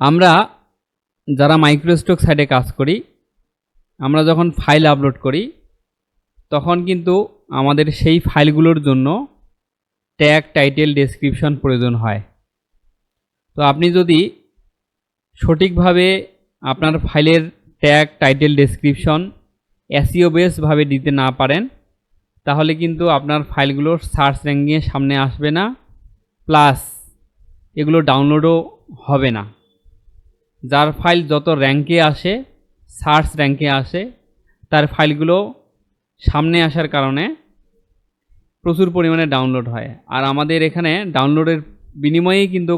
আমরা যারা মাইক্রোস্টক সাইটে কাজ করি, আমরা যখন ফাইল আপলোড করি, তখন কিন্তু আমাদের সেই ফাইলগুলোর জন্য ট্যাগ টাইটেল ডেসক্রিপশন প্রয়োজন হয়। তো আপনি যদি সঠিকভাবে আপনার ফাইলের ট্যাগ টাইটেল ডেসক্রিপশন এসিও বেসভাবে দিতে না পারেন, তাহলে কিন্তু আপনার ফাইলগুলোর সার্চ র্যাঙ্কিংয়ে সামনে আসবে না প্লাস এগুলো ডাউনলোডও হবে না। যার ফাইল যত র্যাঙ্কে আসে, সার্চ র্যাঙ্কে আসে, তার ফাইলগুলো সামনে আসার কারণে প্রচুর পরিমাণে ডাউনলোড হয়। আর আমাদের এখানে ডাউনলোডের বিনিময়েই কিন্তু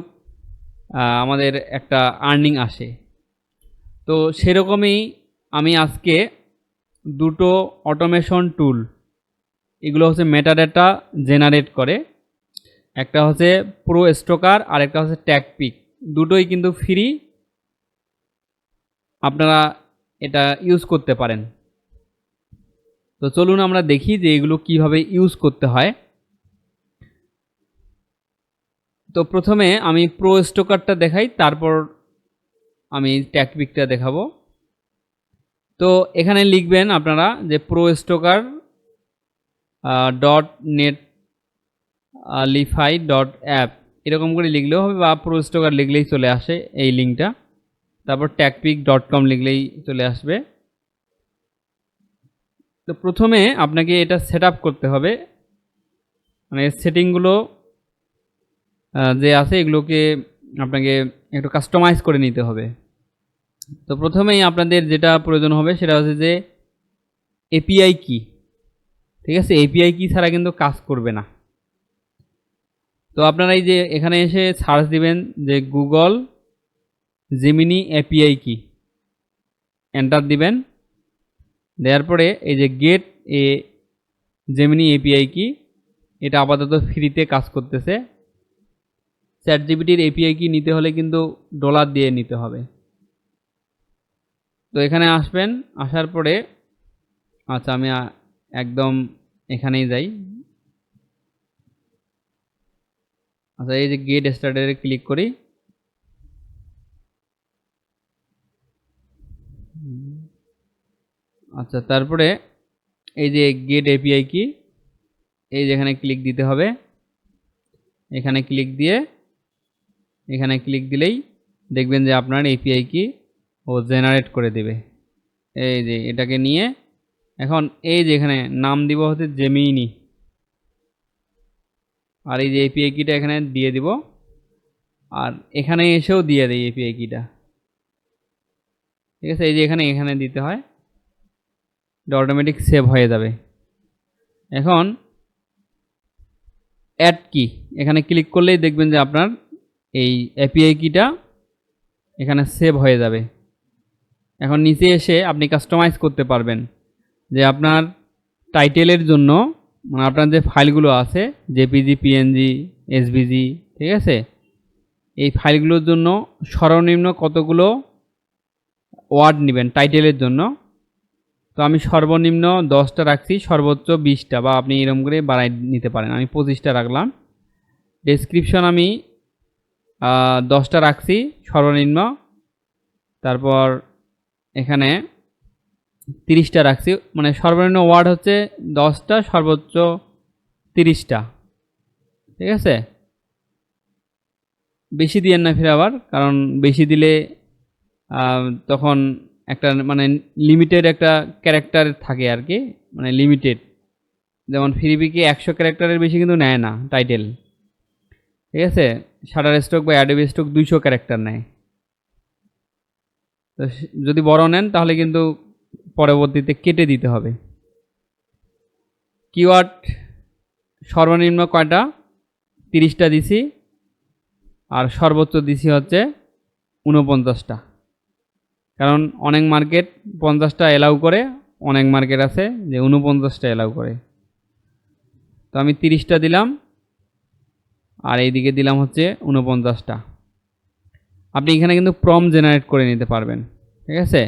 আমাদের একটা আর্নিং আসে। তো সেরকমই আমি আজকে দুটো অটোমেশন টুল, এগুলো হচ্ছে মেটাডাটা জেনারেট করে। একটা হচ্ছে প্রো স্টোকার আর একটা হচ্ছে ট্যাগপিক দুটোই কিন্তু ফ্রি। আপনারা এটা ইউজ করতে পারেন। তো চলুন আমরা দেখি যে এগুলো কীভাবে ইউজ করতে হয়। তো প্রথমে আমি প্রো স্টোকারটা দেখাই, তারপর আমি ট্যাগপিকটা দেখাবো। তো এখানে লিখবেন আপনারা যে pro stocker dot Netlify dot app এরকম করে লিখলেও হবে বা প্রো স্টোকার লিখলেই চলে আসে এই লিঙ্কটা তারপর ট্যাগপিক ডট কম লিখলেই চলে আসবে। তো প্রথমে আপনাকে এটা সেট করতে হবে। মানে সেটিংগুলো যে আছে এগুলোকে আপনাকে একটু কাস্টমাইজ করে নিতে হবে। তো প্রথমেই আপনাদের যেটা প্রয়োজন হবে সেটা হচ্ছে যে এপিআই কি ঠিক আছে? এপিআই কি ছাড়া কিন্তু কাজ করবে না। তো আপনারা এই যে এখানে এসে সার্চ দিবেন যে গুগল জেমিনি এপিআই কি এন্টার দিবেন। দেওয়ার পরে এই যে গেট এ জেমিনি এপিআই কি এটা আপাতত ফ্রিতে কাজ করতেছে। চ্যাট জিবিটির এপিআই কি নিতে হলে কিন্তু ডলার দিয়ে নিতে হবে। তো এখানে আসবেন, আসার পরে আচ্ছা আমি একদম এখানেই যাই। আচ্ছা এই যে গেট স্টার্টারে ক্লিক করি। আচ্ছা তারপরে এই যে গেট এপিআই কি এই যে এখানে ক্লিক দিতে হবে। এখানে ক্লিক দিয়ে, এখানে ক্লিক দিলেই দেখবেন যে আপনার এপিআই কি ও জেনারেট করে দেবে। এই যে এটাকে নিয়ে, এখন এই যে এখানে নাম দিব হচ্ছে জেমিনি আর এই যে এপিআই কিটা এখানে দিয়ে দিব। আর এখানে এসেও দিয়ে দেয় এপিআই কিটা ঠিক আছে, এই যে এখানে এখানে দিতে হয়। এটা অটোমেটিক সেভ হয়ে যাবে। এখন অ্যাড কি এখানে ক্লিক করলেই দেখবেন যে আপনার এই এপিআই কিটা এখানে সেভ হয়ে যাবে। এখন নিচে এসে আপনি কাস্টমাইজ করতে পারবেন। যে আপনার টাইটেলের জন্য মানে আপনার যে ফাইলগুলো আছে জেপিজি পিএনজি এসবিজি ঠিক আছে? এই ফাইলগুলোর জন্য সর্বনিম্ন কতগুলো ওয়ার্ড নেবেন টাইটেলের জন্য? তো আমি সর্বনিম্ন দশটা রাখছি, সর্বোচ্চ বিশটা বা আপনি এরকম করে বাড়াই নিতে পারেন। আমি পঁচিশটা রাখলাম। ডেসক্রিপশন আমি দশটা রাখছি সর্বনিম্ন। তারপর এখানে তিরিশটা রাখছি। মানে সর্বনিম্ন ওয়ার্ড হচ্ছে দশটা, সর্বোচ্চ তিরিশটা। ঠিক আছে? বেশি দিয়েন না ফিরে আবার, কারণ বেশি দিলে তখন একটা মানে লিমিটেড একটা ক্যারেক্টার থাকে আর কি মানে লিমিটেড যেমন ফ্রিবিকে একশো ক্যারেক্টারের বেশি কিন্তু নেয় না টাইটেল ঠিক আছে? শাটার স্টক বা অ্যাডোবি স্টক দুইশো ক্যারেক্টার নেয়। তো যদি বড় নেন তাহলে কিন্তু পরবর্তীতে কেটে দিতে হবে। কিওয়ার্ড সর্বনিম্ন কয়টা? তিরিশটা দিছি। আর সর্বোচ্চ দিছি হচ্ছে উনপঞ্চাশটা কারণ অনেক মার্কেট পঞ্চাশটা এলাউ করে, অনেক মার্কেট আছে যে উনপঞ্চাশটা এলাউ করে। তো আমি তিরিশটা দিলাম, আর এইদিকে দিলাম হচ্ছে উনপঞ্চাশটা আপনি এখানে কিন্তু প্রম জেনারেট করে নিতে পারবেন, ঠিক আছে?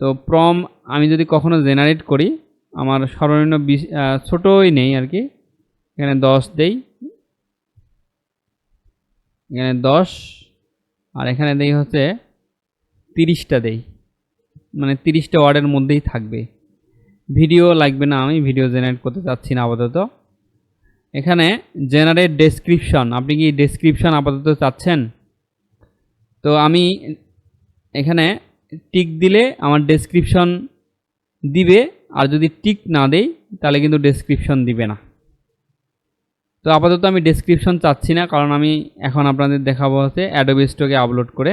তো প্রম আমি যদি কখনো জেনারেট করি, আমার সর্বনিম্ন বিশ ছোটোই নেই আর কি, এখানে দশ দেই। এখানে দশ, আর এখানে দেই হচ্ছে তিরিশটা দেই। মানে তিরিশটা ওয়ার্ডের মধ্যেই থাকবে। ভিডিও লাগবে না আমি, ভিডিও জেনারেট করতে চাচ্ছি না আপাতত। এখানে জেনারেট ডেসক্রিপশন, আপনি কি ডেসক্রিপশন আপাতত চাচ্ছেন? তো আমি এখানে টিক দিলে আমার ডেসক্রিপশন দিবে, আর যদি টিক না দেই, তাহলে কিন্তু ডেসক্রিপশন দিবে না। তো আপাতত আমি ডেসক্রিপশন চাচ্ছি না, কারণ আমি এখন আপনাদের দেখাবো হচ্ছে অ্যাডোবি স্টকে আপলোড করে।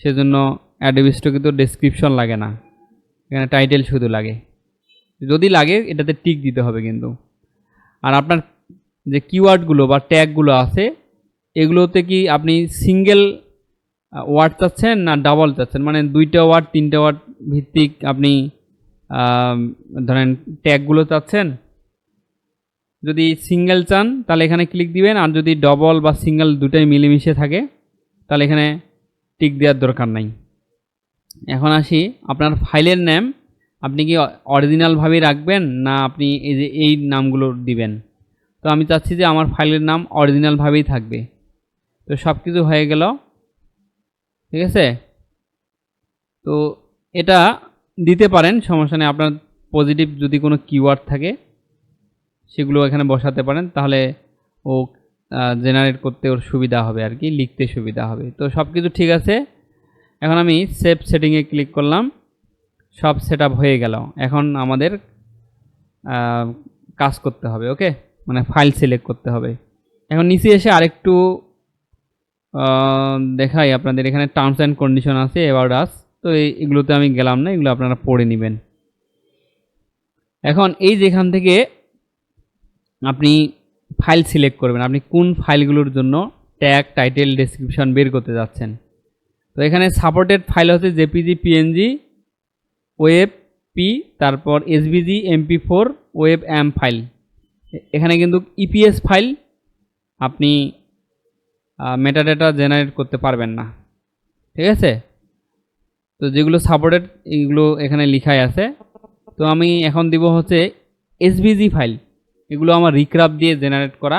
সেজন্য অ্যাডোবি স্টকে তো ডেসক্রিপশন লাগে না। এখানে টাইটেল শুধু লাগে। যদি লাগে, এটাতে টিক দিতে হবে কিন্তু। আর আপনার যে কিওয়ার্ডগুলো বা ট্যাগগুলো আছে, এগুলোতে কি আপনি সিঙ্গেল ওয়ার্ড চাচ্ছেন না ডাবল চাচ্ছেন? মানে দুইটা ওয়ার্ড তিনটা ওয়ার্ড ভিত্তিক আপনি ধরেন ট্যাগগুলো চাচ্ছেন। যদি সিঙ্গেল চান, তাহলে এখানে ক্লিক দিবেন। আর যদি ডবল বা সিঙ্গেল দুটাই মিলেমিশে থাকে, তাহলে এখানে টিক দেওয়ার দরকার নাই। এখন আসি। আপনার ফাইলের নাম, আপনি কি অরিজিনালভাবেই রাখবেন না আপনি এই যে এই নামগুলো দিবেন? তো আমি চাচ্ছি যে আমার ফাইলের নাম অরিজিনালভাবেই থাকবে। তো সব কিছু হয়ে গেল। ঠিক আছে? তো এটা দিতে পারেন, সমস্যা নেই। আপনার পজিটিভ যদি কোনো কিওয়ার্ড থাকে, সেগুলো এখানে বসাতে পারেন। তাহলে ও জেনারেট করতে ওর সুবিধা হবে আর কি, লিখতে সুবিধা হবে। তো সব কিছু ঠিক আছে? এখন আমি সেভ সেটিংয়ে ক্লিক করলাম, সব সেট হয়ে গেল। এখন আমাদের কাজ করতে হবে ওকে মানে ফাইল সিলেক্ট করতে হবে। এখন নিচে এসে আরেকটু দেখাই আপনাদের, এখানে টার্মস অ্যান্ড কন্ডিশন আছে অ্যাবাউট আস তো এগুলোতে আমি গেলাম না, এগুলো আপনারা পড়ে নেবেন। এখন এই যেখান থেকে আপনি ফাইল সিলেক্ট করবেন, আপনি কোন ফাইলগুলোর জন্য ট্যাগ টাইটেল ডেসক্রিপশন বের করতে যাচ্ছেন। তো এখানে সাপোর্টেড ফাইল হচ্ছে জেপিজি পিএনজি ওয়েব পি তারপর SBG MP four web M file এখানে কিন্তু ইপিএস ফাইল আপনি মেটাডাটা জেনারেট করতে পারবেন না। ঠিক আছে? তো যেগুলো সাপোর্টেড এইগুলো এখানে লিখাই আছে। তো আমি এখন দিব হচ্ছে এসবিজি ফাইল এগুলো আমার রিক্রাফ দিয়ে জেনারেট করা।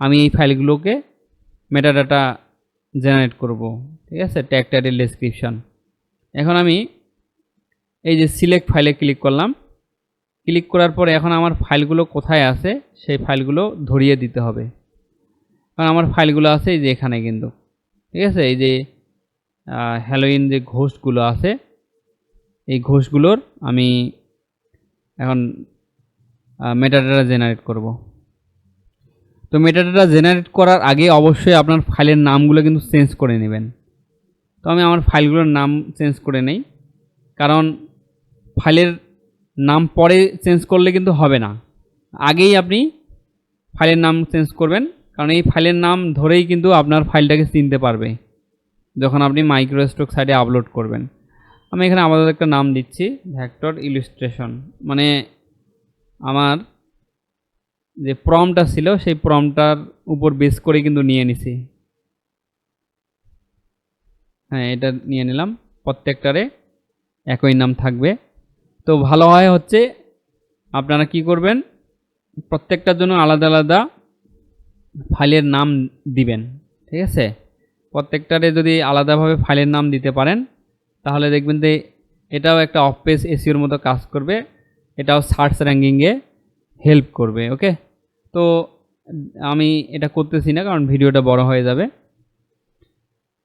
আমি এই ফাইলগুলোকে মেটাডাটা জেনারেট করব। ঠিক আছে? ট্যাগ টাইটেল ডেসক্রিপশন এখন আমি এই যে সিলেক্ট ফাইলে ক্লিক করলাম। ক্লিক করার পরে এখন আমার ফাইলগুলো কোথায় আছে, সেই ফাইলগুলো ধরিয়ে দিতে হবে। কারণ আমার ফাইলগুলো আছে এই যে এখানে কিন্তু। ঠিক আছে? এই যে হ্যালোইন যে ঘোষগুলো আছে, এই ঘোষগুলোর আমি এখন মেটাডাটা জেনারেট করব। তো মেটাডাটা জেনারেট করার আগে অবশ্যই আপনার ফাইলের নামগুলো কিন্তু চেঞ্জ করে নেবেন। তো আমি আমার ফাইলগুলোর নাম চেঞ্জ করে নেই। কারণ ফাইলের নাম পরে চেঞ্জ করলে কিন্তু হবে না। আগেই আপনি ফাইলের নাম চেঞ্জ করবেন। কারণ এই ফাইলের নাম ধরেই কিন্তু আপনার ফাইলটাকে চিনতে পারবে। যখন আপনি মাইক্রোস্টক সাইটে আপলোড করবেন। আমি এখানে আমাদের একটা নাম দিচ্ছি ভ্যাক্টর ইলিস্ট্রেশন মানে আমার যে প্রমটা ছিল, সেই প্রমটার উপর বেস করে কিন্তু নিয়ে নিছি। হ্যাঁ এটা নিয়ে নিলাম। প্রত্যেকটারে একই নাম থাকবে। তো ভালো হয় হচ্ছে, আপনারা কি করবেন, প্রত্যেকটার জন্য আলাদা আলাদা ফাইলের নাম দিবেন, ঠিক আছে? প্রত্যেকটারে যদি আলাদাভাবে ফাইলের নাম দিতে পারেন, তাহলে দেখবেন যে এটাও একটা অফ পেজ এসিওর মতো কাজ করবে। এটাও সার্চ র্যাঙ্কিংয়ে হেল্প করবে ওকে তো আমি এটা করতেছি না, কারণ ভিডিওটা বড় হয়ে যাবে।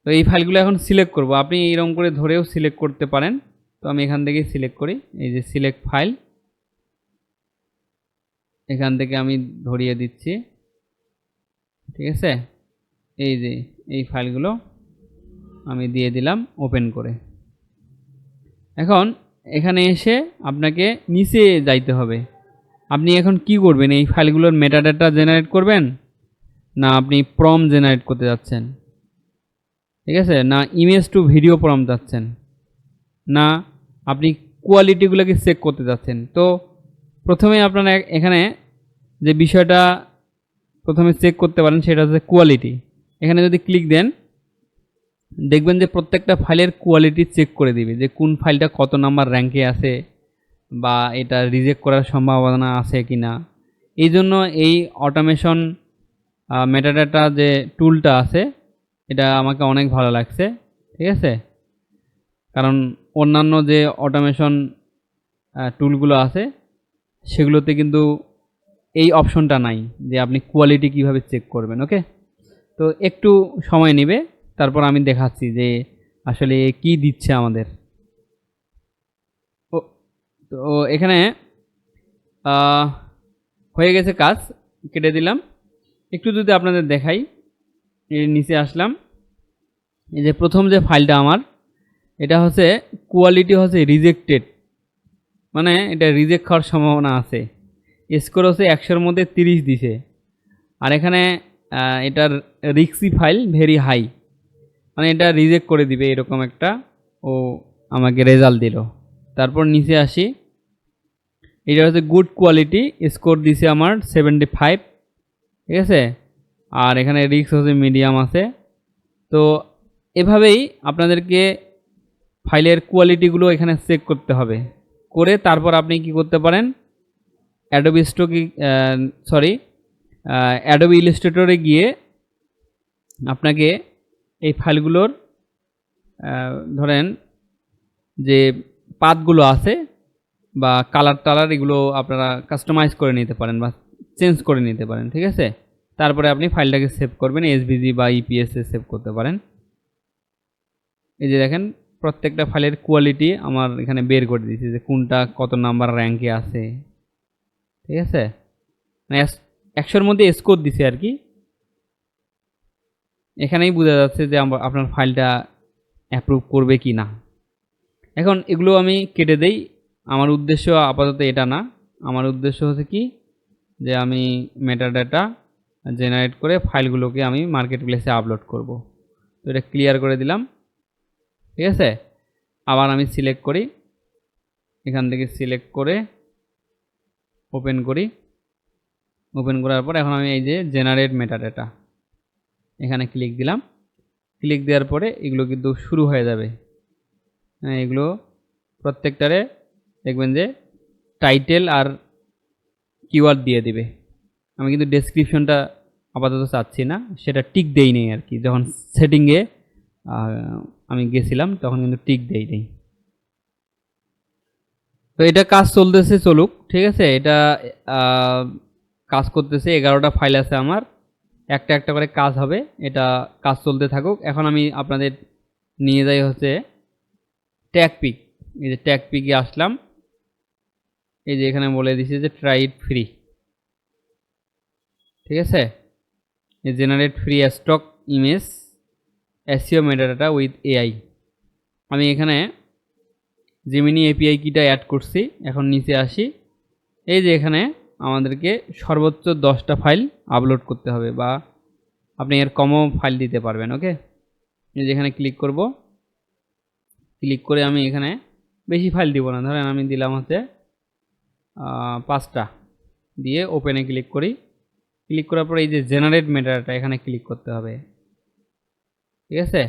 তো এই ফাইলগুলো এখন সিলেক্ট করব। আপনি এরকম করে ধরেও সিলেক্ট করতে পারেন। তো আমি এখান থেকে সিলেক্ট করি, এই যে সিলেক্ট ফাইল এখান থেকে আমি ধরিয়ে দিচ্ছি। ঠিক আছে? এই যে, এই ফাইলগুলো আমি দিয়ে দিলাম ওপেন করে। এখন এখানে এসে আপনাকে নিচে যাইতে হবে। আপনি এখন কি করবেন? এই ফাইলগুলোর মেটাডাটা জেনারেট করবেন? না, আপনি প্রম জেনারেট করতে যাচ্ছেন। ঠিক আছে? না ইমেজ টু ভিডিও প্রম যাচ্ছেন। না, আপনি কোয়ালিটিগুলোকে চেক করতে যাচ্ছেন। তো, প্রথমে আপনারা এখানে যে বিষয়টা প্রথমে চেক করতে পারেন, সেটা হচ্ছে কোয়ালিটি এখানে যদি ক্লিক দেন, দেখবেন যে প্রত্যেকটা ফাইলের কোয়ালিটি চেক করে দিবে, যে কোন ফাইলটা কত নাম্বার র্যাঙ্কে আছে। বা এটা রিজেক্ট করার সম্ভাবনা আছে কি না এই জন্য এই অটোমেশন মেটাডাটা যে টুলটা আছে, এটা আমাকে অনেক ভালো লাগছে, ঠিক আছে? কারণ অন্যান্য যে অটোমেশন টুলগুলো আছে, সেগুলোতে কিন্তু এই অপশনটা নাই, যে আপনি কোয়ালিটি কীভাবে চেক করবেন ওকে তো একটু সময় নেবে, তারপর আমি দেখাচ্ছি যে আসলে কি দিচ্ছে আমাদের। তো এখানে হয়ে গেছে কাজ, কেটে দিলাম। একটু যদি আপনাদের দেখাই এর নিচে আসলাম। এই যে প্রথম যে ফাইলটা আমার, এটা হচ্ছে কোয়ালিটি হচ্ছে রিজেক্টেড। মানে এটা রিজেক্ট খাওয়ার সম্ভাবনা আছে। স্কোর হচ্ছে একশোর মধ্যে তিরিশ দিছে। আর এখানে এটার রিক্সি ফাইল ভেরি হাই। মানে এটা রিজেক্ট করে দিবে, এরকম একটা ও আমাকে রেজাল্ট দিল। তারপর নিচে আসি। এটা হচ্ছে গুড কোয়ালিটি স্কোর দিছে আমার সেভেন্টি ফাইভ ঠিক আছে? আর এখানে রিক্স হচ্ছে মিডিয়াম আছে। তো এভাবেই আপনাদেরকে ফাইলের কোয়ালিটিগুলো এখানে চেক করতে হবে। করে তারপর আপনি কি করতে পারেন? অ্যাডোবি স্টকে সরি অ্যাডোবি ইলিস্ট্রেটরে গিয়ে আপনাকে এই ফাইলগুলোর ধরেন যে পাতগুলো আছে বা কালার টালার এগুলো আপনারা কাস্টমাইজ করে নিতে পারেন বা চেঞ্জ করে নিতে পারেন, ঠিক আছে? তারপরে আপনি ফাইলটাকে সেভ করবেন এসভিজি বা ইপিএস এ সেভ করতে পারেন। এই যে দেখেন, প্রত্যেকটা ফাইলের কোয়ালিটি আমার এখানে বের করে দিয়েছে যে কোনটা কত নাম্বার র্যাঙ্কে আছে, ঠিক আছে? মানে একশোর মধ্যে স্কোর দিছে আর কি। এখানেই বোঝা যাচ্ছে যে আপনার ফাইলটা অ্যাপ্রুভ করবে কি না এখন এগুলো আমি কেটে দেই। আমার উদ্দেশ্য আপাতত এটা না। আমার উদ্দেশ্য হচ্ছে কি? যে আমি মেটাডাটা জেনারেট করে ফাইলগুলোকে আমি মার্কেট প্লেসে আপলোড করব। তো এটা ক্লিয়ার করে দিলাম। ঠিক আছে? আবার আমি সিলেক্ট করি। এখান থেকে সিলেক্ট করে ওপেন করি। ওপেন করার পর এখন আমি এই যে জেনারেট মেটা মেটাডাটা এখানে ক্লিক দিলাম। ক্লিক দেওয়ার পরে এগুলো কিন্তু শুরু হয়ে যাবে। এগুলো প্রত্যেকটারে দেখবেন যে টাইটেল আর কিওয়ার্ড দিয়ে দিবে। আমি কিন্তু ডেসক্রিপশনটা আপাতত চাচ্ছি না, সেটা টিক দেই নেই আর কি। যখন সেটিংয়ে আমি গেছিলাম, তখন কিন্তু টিক দেই নেই। তো এটা কাজ চলতেছে চলুক, ঠিক আছে? এটা কাজ করতেছে, এগারোটা ফাইল আছে আমার। একটা একটা করে কাজ হবে, এটা কাজ চলতে থাকুক। এখন আমি আপনাদের নিয়ে যাই হচ্ছে ট্যাগ পিক, এই যে ট্যাগ পিকে আসলাম। এই যে এখানে বলে দিছে যে ট্রাই ইট ফ্রি। ঠিক আছে? Generate free stock image SEO metadata with AI. আমি এখানে জেমিনি এপিআই কিটা অ্যাড করছি, এখন নিচে আসি। এই যে এখানে আমাদেরকে সর্বোচ্চ দশটা ফাইল আপলোড করতে হবে বা আপনি এর কমও ফাইল দিতে পারবেন ওকে এই যে এখানে ক্লিক করব। ক্লিক করে আমি এখানে বেশি ফাইল দিব না। ধরেন আমি দিলাম হচ্ছে পাঁচটা। দিয়ে ওপেনে ক্লিক করি। ক্লিক করার পরে এই যে জেনারেট মেটারটা এখানে ক্লিক করতে হবে। ঠিক আছে?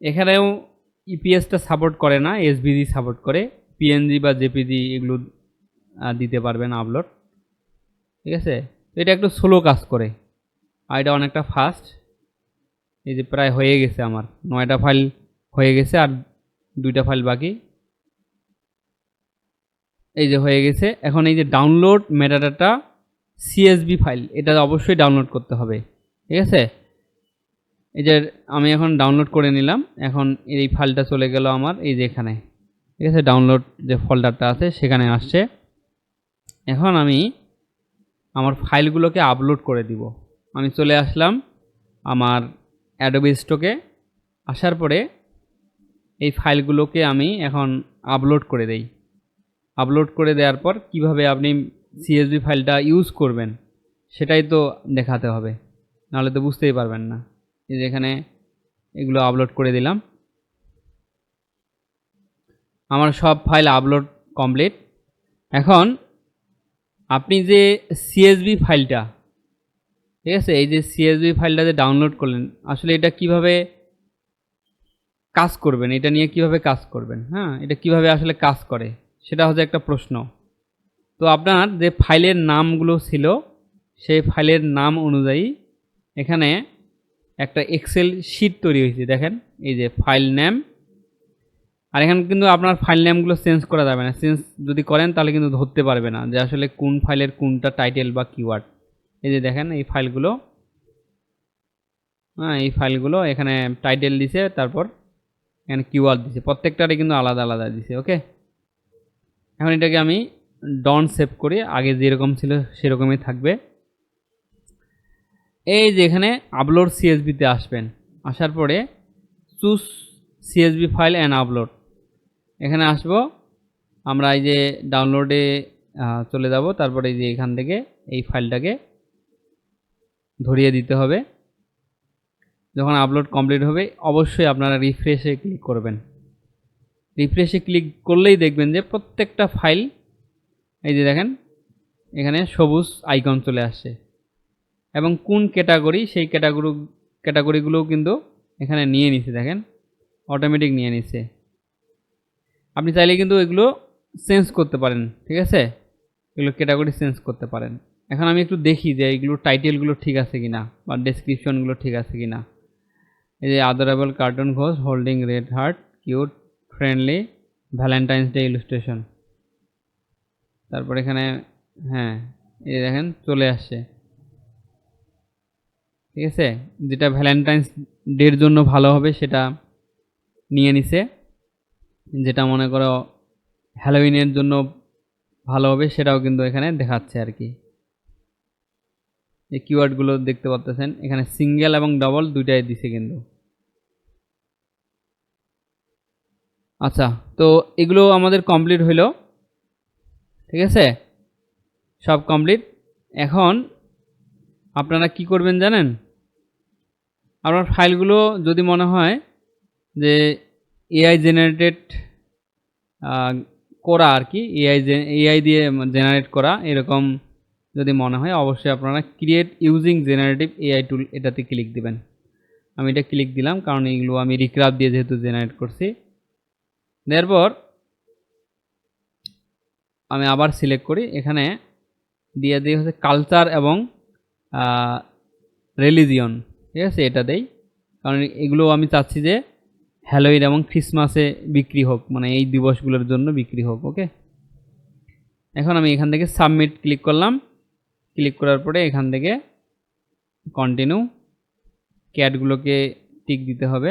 এখানেও ইপিএসটা সাপোর্ট করে না এসবিজি সাপোর্ট করে। পিএনজি বা জেপিজি এগুলো দিতে পারবেন আপলোড ঠিক আছে? এটা একটু স্লো কাজ করে। আর এটা অনেকটা ফাস্ট এই যে প্রায় হয়ে গেছে আমার। নয়টা ফাইল হয়ে গেছে আর দুইটা ফাইল বাকি। এই যে হয়ে গেছে। এখন এই যে ডাউনলোড মেটাডাটা সিএসবি ফাইল এটা অবশ্যই ডাউনলোড করতে হবে। ঠিক আছে? এই যে আমি এখন ডাউনলোড করে নিলাম। এখন এই ফাইলটা চলে গেল আমার এই যে এখানে। ঠিক আছে? ডাউনলোড যে ফোল্ডারটা আছে, সেখানে আসছে। এখন আমি আমার ফাইলগুলোকে আপলোড করে দিব। আমি চলে আসলাম আমার অ্যাডোবি স্টকে আসার পরে এই ফাইলগুলোকে আমি এখন আপলোড করে দেই। আপলোড করে দেওয়ার পর কীভাবে আপনি সিএসবি ফাইলটা ইউজ করবেন, সেটাই তো দেখাতে হবে। নাহলে তো বুঝতেই পারবেন না। এই যে এখানে এগুলো আপলোড করে দিলাম। আমার সব ফাইল আপলোড কমপ্লিট এখন আপনি যে সিএসবি ফাইলটা, ঠিক আছে? এই যে সিএসবি ফাইলটা যে ডাউনলোড করলেন, আসলে এটা কীভাবে কাজ করবেন, এটা নিয়ে কীভাবে কাজ করবেন হ্যাঁ? এটা কীভাবে আসলে কাজ করে? সেটা হচ্ছে একটা প্রশ্ন। তো আপনার যে ফাইলের নামগুলো ছিল, সেই ফাইলের নাম অনুযায়ী এখানে একটা এক্সেল শিট তৈরি হয়েছে, দেখেন। এই যে ফাইল নেম আর এখানে কিন্তু আপনার ফাইল নেমগুলো চেঞ্জ করা যাবে না। চেঞ্জ যদি করেন, তাহলে কিন্তু ধরতে পারবে না যে আসলে কোন ফাইলের কোনটা টাইটেল বা কিওয়ার্ড এই যে দেখেন, এই ফাইলগুলো হ্যাঁ এই ফাইলগুলো এখানে টাইটেল দিছে, তারপর এখানে কিওয়ার্ড দিছে। প্রত্যেকটারই কিন্তু আলাদা আলাদা দিছে ওকে এখন এটাকে আমি ডন সেভ করি। আগে যেরকম ছিল সেরকমই থাকবে। এই যে এখানে আপলোড সিএসবিতে আসবেন। আসার পরে choose CSV file and upload এখানে আসব। আমরা এই যে ডাউনলোডে চলে যাব। তারপরে এই যে এখান থেকে এই ফাইলটাকে ধরিয়ে দিতে হবে। যখন আপলোড কমপ্লিট হবে, অবশ্যই আপনারা রিফ্রেশে ক্লিক করবেন। রিফ্রেশে ক্লিক করলেই দেখবেন যে প্রত্যেকটা ফাইল এই যে দেখেন, এখানে সবুজ আইকন চলে আসছে। এবং কোন ক্যাটাগরি সেই ক্যাটাগরি ক্যাটাগরিগুলোও কিন্তু এখানে নিয়ে নিছে, দেখেন অটোমেটিক নিয়ে নিচ্ছে আপনি চাইলে কিন্তু এগুলো চেঞ্জ করতে পারেন, ঠিক আছে? এগুলো ক্যাটাগরি চেঞ্জ করতে পারেন। এখন আমি একটু দেখি যে এইগুলো টাইটেলগুলো ঠিক আছে কিনা, বা ডেসক্রিপশনগুলো ঠিক আছে কিনা। এই যে adorable cartoon Ghosh holding red heart cute friendly Valentine's day illustration তারপর এখানে হ্যাঁ এই দেখেন, চলে আসছে। ঠিক আছে? যেটা ভ্যালেন্টাইন্স ডের জন্য ভালো হবে, সেটা নিয়ে নিছে। যেটা মনে করো হ্যালোউইনের জন্য ভালো হবে, সেটাও কিন্তু এখানে দেখাচ্ছে আর কি। এই কিওয়ার্ডগুলো দেখতে পাচ্ছেন এখানে সিঙ্গেল এবং ডবল দুইটাই দিছে কিন্তু। আচ্ছা তো এগুলো আমাদের কমপ্লিট হইল। ঠিক আছে? সব কমপ্লিট এখন আপনারা কি করবেন জানেন? আপনার ফাইলগুলো যদি মনে হয় যে এআই জেনারেটেড করা আর কি এআই এআই দিয়ে জেনারেট করা, এরকম যদি মনে হয়, অবশ্যই আপনারা create using generative AI tool এটাতে ক্লিক দিবেন। আমি এটা ক্লিক দিলাম, কারণ এগুলো আমি রিক্রাফ দিয়ে যেহেতু জেনারেট করছি। দেওয়ার পর আমি আবার সিলেক্ট করি। এখানে দিয়ে দিয়ে হচ্ছে কালচার এবং রিলিজিয়ন ঠিক আছে, এটা দেই। কারণ এগুলো আমি চাচ্ছি যে হ্যালোইন এবং ক্রিসমাসে বিক্রি হোক মানে এই দিবসগুলোর জন্য বিক্রি হোক ওকে এখন আমি এখান থেকে সাবমিট ক্লিক করলাম। ক্লিক করার পরে এখান থেকে কন্টিনিউ ক্যাটগুলোকে টিক দিতে হবে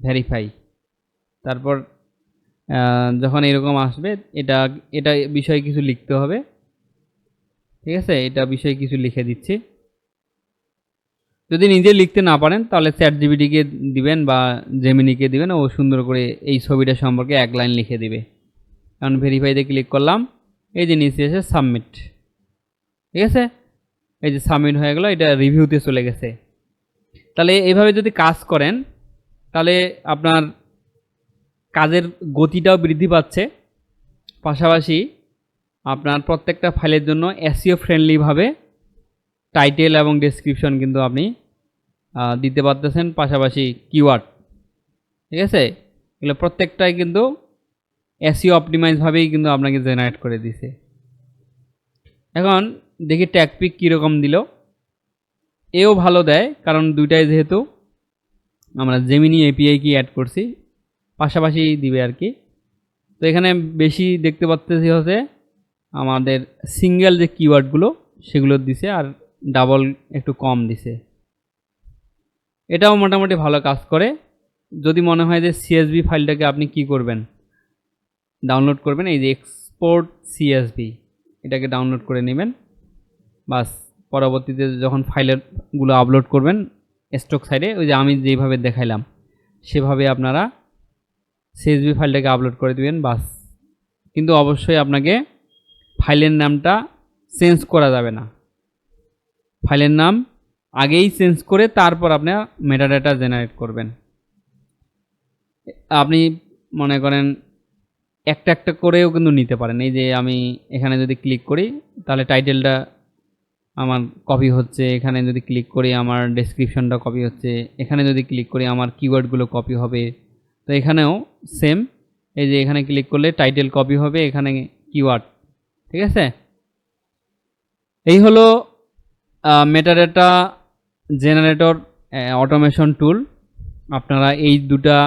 ভেরিফাই তারপর যখন এরকম আসবে, এটা এটা বিষয়ে কিছু লিখতে হবে। ঠিক আছে? এটা বিষয়ে কিছু লিখে দিচ্ছি। যদি নিজে লিখতে না পারেন, তাহলে চ্যাট জিবিটিকে দিবেন বা জেমিনিকে দিবেন, ও সুন্দর করে এই ছবিটা সম্পর্কে এক লাইন লিখে দিবে। কারণ ভেরিফাইতে ক্লিক করলাম, এই যে নিচে এসে সাবমিট ঠিক আছে? এই যে সাবমিট হয়ে গেল, এটা রিভিউতে চলে গেছে। তাহলে এইভাবে যদি কাজ করেন, তাহলে আপনার কাজের গতিটাও বৃদ্ধি পাচ্ছে। পাশাপাশি আপনার প্রত্যেকটা ফাইলের জন্য এসিও ফ্রেন্ডলিভাবে টাইটেল এবং ডেসক্রিপশন কিন্তু আপনি দিতে পারতেছেন, পাশাপাশি কিওয়ার্ড ঠিক আছে? এগুলো প্রত্যেকটাই কিন্তু এসিও অপটিমাইজভাবেই কিন্তু আপনাকে জেনারেট করে দিছে। এখন দেখি ট্যাগপিক কীরকম দিল। এও ভালো দেয়, কারণ দুইটাই যেহেতু আমরা জেমিনি এপিআই কি অ্যাড করছি, পাশাপাশি দিবে আর কি। তো এখানে বেশি দেখতে পাচ্তেছি হচ্ছে আমাদের সিঙ্গেল যে কিওয়ার্ডগুলো সেগুলো দিছে আর ডাবল একটু কম দিছে। এটাও মোটামুটি ভালো কাজ করে। যদি মনে হয় যে সিএসবি ফাইলটাকে আপনি কি করবেন ডাউনলোড করবেন, এই যে এক্সপোর্ট সিএসবি এটাকে ডাউনলোড করে নেবেন। বাস পরবর্তীতে যখন ফাইলেরগুলো আপলোড করবেন স্টক সাইডে ওই যে আমি যেভাবে দেখাইলাম, সেভাবে আপনারা সিএসবি ফাইলটাকে আপলোড করে দিবেন, বাস। কিন্তু অবশ্যই আপনাকে ফাইলের নামটা চেঞ্জ করা যাবে না। ফাইলের নাম আগেই চেঞ্জ করে তারপর আপনি মেটাডাটা জেনারেট করবেন। আপনি মনে করেন একটা একটা করেও কিন্তু নিতে পারেন। এই যে আমি এখানে যদি ক্লিক করি, তাহলে টাইটেলটা আমার কপি হচ্ছে, এখানে যদি ক্লিক করি আমার ডেসক্রিপশনটা কপি হচ্ছে, এখানে যদি ক্লিক করি আমার কিওয়ার্ডগুলো কপি হবে। তো এখানেও সেম এই যে এখানে ক্লিক করলে টাইটেল কপি হবে, এখানে কিওয়ার্ড ঠিক আছে? এই হলো মেটাডাটা জেনারেটর অটোমেশন টুল আপনারা এই দুটা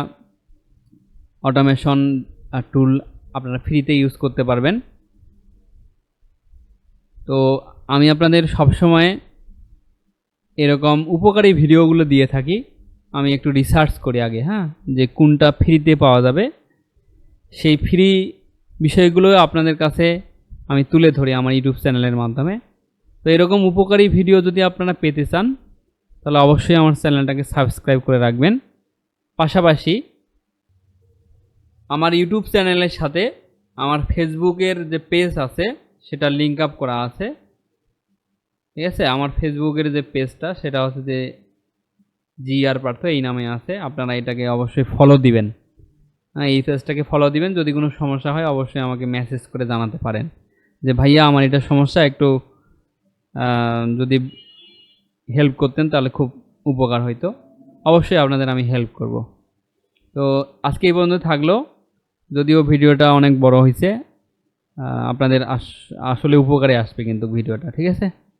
অটোমেশন টুল আপনারা ফ্রিতে ইউজ করতে পারবেন। তো আমি আপনাদের সবসময় এরকম উপকারী ভিডিওগুলো দিয়ে থাকি। আমি একটু রিসার্চ করি আগে হ্যাঁ? যে কোনটা ফ্রিতে পাওয়া যাবে। সেই ফ্রি বিষয়গুলো আপনাদের কাছে আমি তুলে ধরি আমার ইউটিউব চ্যানেলের মাধ্যমে। তো এরকম উপকারী ভিডিও যদি আপনারা পেতে চান, তাহলে অবশ্যই আমার চ্যানেলটাকে সাবস্ক্রাইব করে রাখবেন। পাশাপাশি আমার ইউটিউব চ্যানেলের সাথে আমার ফেসবুকের যে পেজ আছে সেটা লিঙ্ক আপ করা আছে। ঠিক আছে? আমার ফেসবুকের যে পেজটা সেটা হচ্ছে যে জি আর পার্থ, এই নামে আছে। আপনারা এটাকে অবশ্যই ফলো দিবেন। হ্যাঁ এই পেজটাকে ফলো দিবেন। যদি কোনো সমস্যা হয়, অবশ্যই আমাকে মেসেজ করে জানাতে পারেন। যে, ভাইয়া, আমার এটা সমস্যা। একটু যদি হেল্প করতেন, তাহলে খুব উপকার হইতো। অবশ্যই আপনাদের আমি হেল্প করব। তো, আজকে এই পর্যন্ত থাকল। যদিও ভিডিওটা অনেক বড় হয়েছে আপনাদের আস- আসলে উপকারে আসবে কিন্তু ভিডিওটা, ঠিক আছে?